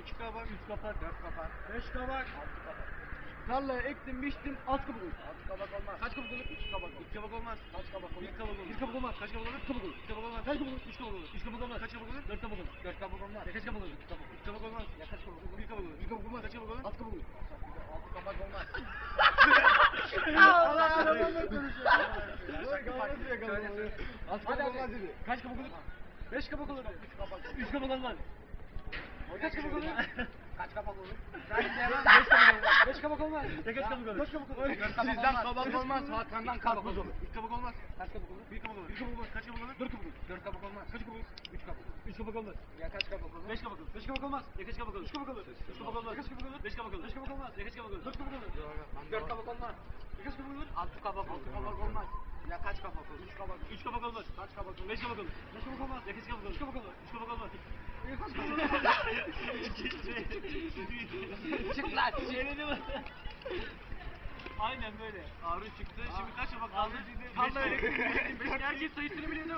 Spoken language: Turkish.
İki kabak, üç kapak, Dört kapak. beş kabak. Altı kabak. Tarlaya ektim, biçtim, alt kabak olur. Altı kabak olmaz. Kaç kabak olur? Üç kabak. İki kabak olmaz. Kaç kabak olur? Bir kabak olur. Bir kabak olmaz. Kaç kabak olur? Kabak olur. İki kabak olmaz. Kaç kabak olur? Üç kabak olur. Üç kabak olmaz. Kaç kabak olur? Dört kabak olur. Dört kabak olmaz. Ya kaç kabak olur? İki kabak. Üç kabak olmaz. Ya kaç kabak olur? Bir kabak olur. Bir kabak olmaz. Kaç kabak olur? Alt kabak olur. Altı kabak olmaz. Allah arabanla konuşuyor. Hadi, kabak hadi. Kaç kabak olur? Beş kabak olur. Kabak. Üç kabak olmaz. Kaç kabak olur? Kaç kabak olur? Beş kabak olur. Beş kabak olmaz. Ya kaç kabak olur? Kaç kabak olur? Sizden kabak olmaz. Hakan'dan kabak olur. Bir kabak olmaz. Kaç kabak olur? Bir kabak olur. Bir kabak olmaz. Kaç kabak olur? Dört kabak olur. Dört kabak olmaz. Kaç kabak olur? Üç kabak. Üç kabak olmaz. Ya kaç kabak olur? Beş kabak olur. Beş kabak olmaz. Ya kaç kabak olur? Üç kabak olur. Üç kabak olmaz. Kaç kabak olur? Beş kabak olur. Beş kabak olmaz. Ya kaç kabak olur? Dört kabak olur. Dört kabak olmaz. Ya kaç kabak olur? Altı kabak olur. kabak olmaz. Ya kaç kabak olur? Üç kabak. Üç kabak olmaz. Kaç kabak olur? Beş kabak olur. Beş kabak olmaz. Ya kaç kabak olur? Üç kabak olur. Üç kabak olmaz. Ya kaç kabak olur? Çık lan. Çevirdi mi? Aynen böyle. Harun çıktı. Şimdi kaç kabak kaldı? Elektrik. Herkes sayısını biliyor değil mi?